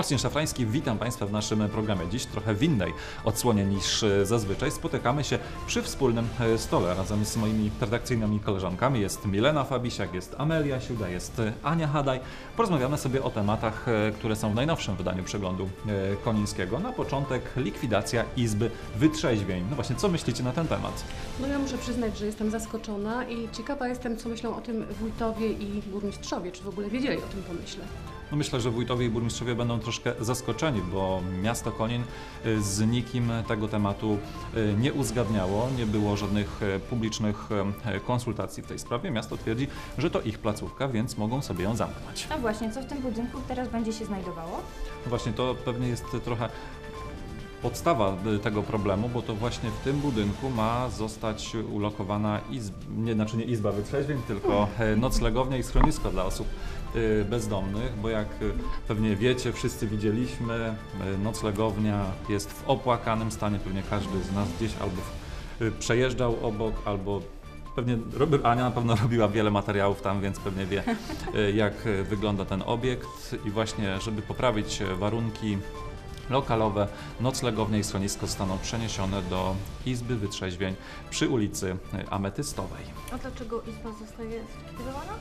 Marcin Szafrański, witam Państwa w naszym programie. Dziś trochę w innej odsłonie niż e, zazwyczaj. Spotykamy się przy wspólnym e, stole razem z moimi redakcyjnymi koleżankami. Jest Milena Fabisiak, jest Amelia Siuda, jest e, Ania Hadaj. Porozmawiamy sobie o tematach, które są w najnowszym wydaniu przeglądu Konińskiego. Na początek likwidacja Izby Wytrzeźwień. No właśnie, co myślicie na ten temat? No ja muszę przyznać, że jestem zaskoczona i ciekawa jestem, co myślą o tym wójtowie i burmistrzowie, czy w ogóle wiedzieli o tym pomyśle. No myślę, że wójtowie i burmistrzowie będą troszkę zaskoczeni, bo miasto Konin y, z nikim tego tematu y, nie uzgadniało, nie było żadnych y, publicznych konsultacji w tej sprawie. Miasto twierdzi, że to ich placówka, więc mogą sobie ją zamknąć. A właśnie, co w tym budynku teraz będzie się znajdowało? No właśnie to pewnie jest trochę podstawa y, tego problemu, bo to właśnie w tym budynku ma zostać ulokowana izb, nie, znaczy nie izba wytrzeźwień, tylko e, noclegownia i schronisko dla osób y, bezdomnych, bo jak y, pewnie wiecie, wszyscy widzieliśmy, noclegownia jest w opłakanym stanie, pewnie każdy z nas gdzieś albo przejeżdżał obok, albo Pewnie Ania na pewno robiła wiele materiałów tam, więc pewnie wie, jak wygląda ten obiekt. I właśnie, żeby poprawić y, warunki lokalowe, noclegownie i schronisko zostaną przeniesione do Izby Wytrzeźwień przy ulicy Ametystowej. A dlaczego izba zostaje zlikwidowana?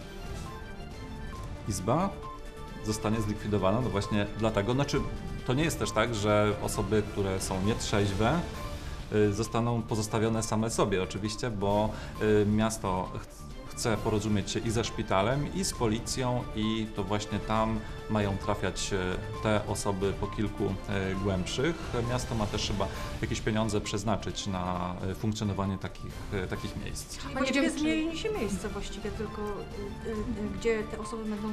Izba zostanie zlikwidowana, no właśnie dlatego, znaczy to nie jest też tak, że osoby, które są nietrzeźwe, y, zostaną pozostawione same sobie oczywiście, bo y, miasto chce porozumieć się i ze szpitalem, i z policją i to właśnie tam mają trafiać y, te osoby po kilku y, głębszych. Miasto ma też chyba jakieś pieniądze przeznaczyć na y, funkcjonowanie takich, takich miejsc. Właściwie zmieni się miejsce właściwie tylko, gdzie te osoby będą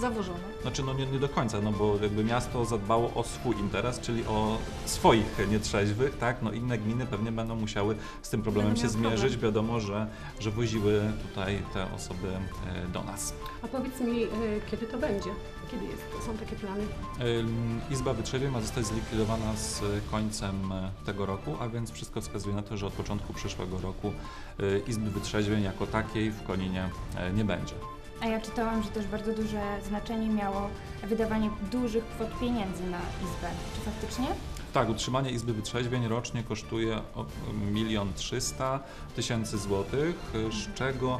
zawożone. Znaczy no nie, nie do końca, no bo jakby miasto zadbało o swój interes, czyli o swoich nietrzeźwych, tak? No inne gminy pewnie będą musiały z tym problemem się zmierzyć. problem. Wiadomo, że, że woziły tutaj te osoby e, do nas. A powiedz mi, y, kiedy to będzie? Kiedy jest, są takie plany? Ym, Izba Wytrzeźwień ma zostać zlikwidowana z końcem e, tego roku, a więc wszystko wskazuje na to, że od początku przyszłego roku e, Izby Wytrzeźwień jako takiej w Koninie e, nie będzie. A ja czytałam, że też bardzo duże znaczenie miało wydawanie dużych kwot pieniędzy na izbę. Czy faktycznie? Tak, utrzymanie Izby Wytrzeźwień rocznie kosztuje o- milion trzysta tysięcy złotych, z czego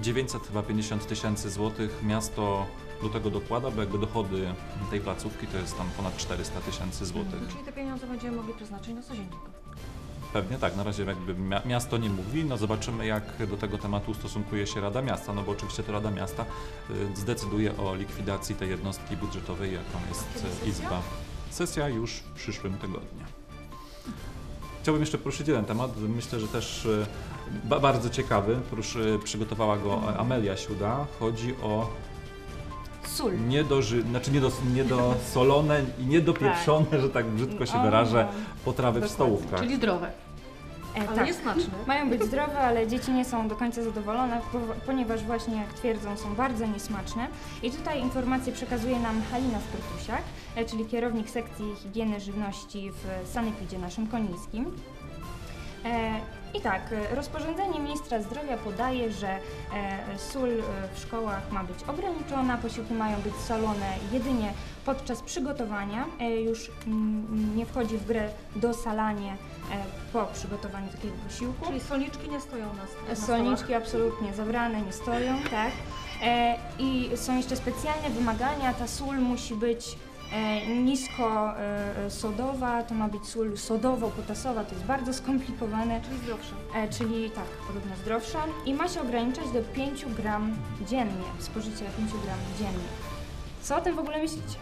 950 tysięcy złotych miasto do tego dokłada, bo jakby dochody tej placówki to jest tam ponad 400 tysięcy złotych. Czyli te pieniądze będziemy mogli przeznaczyć na innego. Pewnie tak, na razie jakby mia- miasto nie mówi, no zobaczymy jak do tego tematu ustosunkuje się Rada Miasta, no bo oczywiście to Rada Miasta y, zdecyduje o likwidacji tej jednostki budżetowej, jaką jest y, sesja? Izba. Sesja już w przyszłym tygodniu. Chciałbym jeszcze poruszyć jeden temat, myślę, że też ba- bardzo ciekawy, Poruszy, przygotowała go Amelia Siuda. Chodzi o Sól. niedoży, znaczy niedos, niedosolone i niedopieprzone, że tak brzydko się wyrażę, potrawy w Dokładnie. stołówkach. Czyli zdrowe. E, Ale tak. niesmaczne. Mają być zdrowe, ale dzieci nie są do końca zadowolone, po- ponieważ właśnie, jak twierdzą, są bardzo niesmaczne. I tutaj informację przekazuje nam Halina Skrutusiak, e, czyli kierownik sekcji higieny żywności w sanepidzie naszym konińskim. I tak, e, rozporządzenie ministra zdrowia podaje, że e, sól e, w szkołach ma być ograniczona, posiłki mają być solone jedynie podczas przygotowania. Już mm, nie wchodzi w grę dosalanie po przygotowaniu takiego posiłku. Czyli solniczki nie stoją na, na Solniczki absolutnie zabrane, nie stoją, tak. I są jeszcze specjalne wymagania, ta sól musi być e, nisko e, sodowa, to ma być sól sodowo-potasowa, to jest bardzo skomplikowane, Czyli zdrowsze. e, czyli tak, podobno zdrowsza i ma się ograniczać do 5 gram dziennie, spożycia 5 gram dziennie. Co o tym w ogóle myślicie?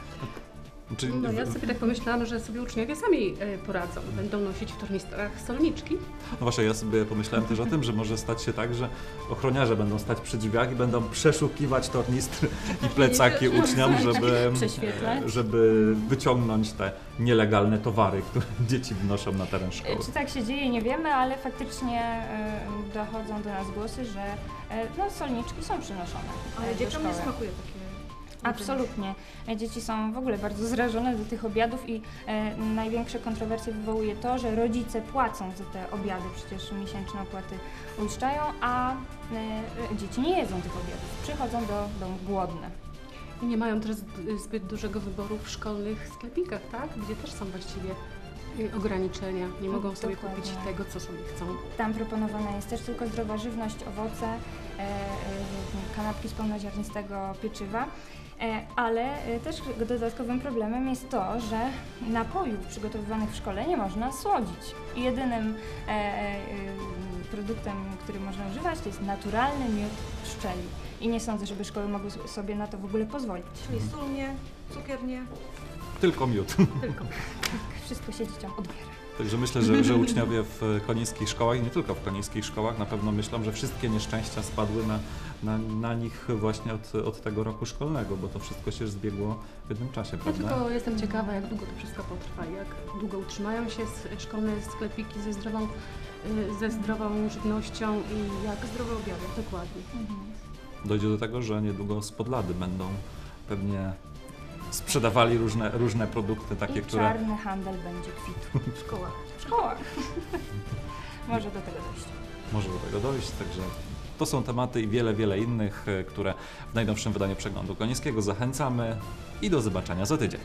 Czyli No ja sobie tak pomyślałam, że sobie uczniowie sami y, poradzą. Będą nosić w tornistrach solniczki. No właśnie, ja sobie pomyślałem też o tym, że może stać się tak, że ochroniarze będą stać przy drzwiach i będą przeszukiwać tornistry i plecaki uczniom, żeby, Prześwietlać. żeby wyciągnąć te nielegalne towary, które dzieci wnoszą na teren E, szkoły. Czy tak się dzieje, nie wiemy, ale faktycznie e, dochodzą do nas głosy, że e, no, solniczki są przynoszone e, Ale dzieciom nie smakuje takie Absolutnie. E, Dzieci są w ogóle bardzo zrażone do tych obiadów i e, największe kontrowersje wywołuje to, że rodzice płacą za te obiady, przecież miesięczne opłaty uiszczają, a e, e, dzieci nie jedzą tych obiadów. Przychodzą do domu głodne. I nie mają teraz d- zbyt dużego wyboru w szkolnych sklepikach, tak? Gdzie też są właściwie y, ograniczenia. Nie mogą sobie Dokładnie. kupić tego, co sobie chcą. Tam proponowana jest też tylko zdrowa żywność, owoce, e, e, kanapki z pełnoziarnistego pieczywa. E, Ale też dodatkowym problemem jest to, że napojów przygotowywanych w szkole nie można słodzić. Jedynym e, e, produktem, który można używać, to jest naturalny miód pszczeli. I nie sądzę, żeby szkoły mogły sobie na to w ogóle pozwolić. Czyli sól nie, cukier nie. Tylko miód. Tylko. Wszystko się dzieciom odbiera. Także myślę, że, że uczniowie w konińskich szkołach i nie tylko w konińskich szkołach na pewno myślą, że wszystkie nieszczęścia spadły na, na, na nich właśnie od, od tego roku szkolnego, bo to wszystko się zbiegło w jednym czasie, Ja prawda? tylko jestem ciekawa, jak długo to wszystko potrwa, jak długo utrzymają się szkolne sklepiki ze zdrową, y, ze zdrową żywnością i jak zdrowe obiady. Dokładnie. Dojdzie do tego, że niedługo spod lady będą pewnie sprzedawali różne, różne produkty takie, I które... czarny handel będzie kwitł W szkołach. w szkołach. Może do tego dojść. może do tego dojść, także to są tematy i wiele, wiele innych, e, które w najnowszym wydaniu Przeglądu Konińskiego zachęcamy i do zobaczenia za tydzień.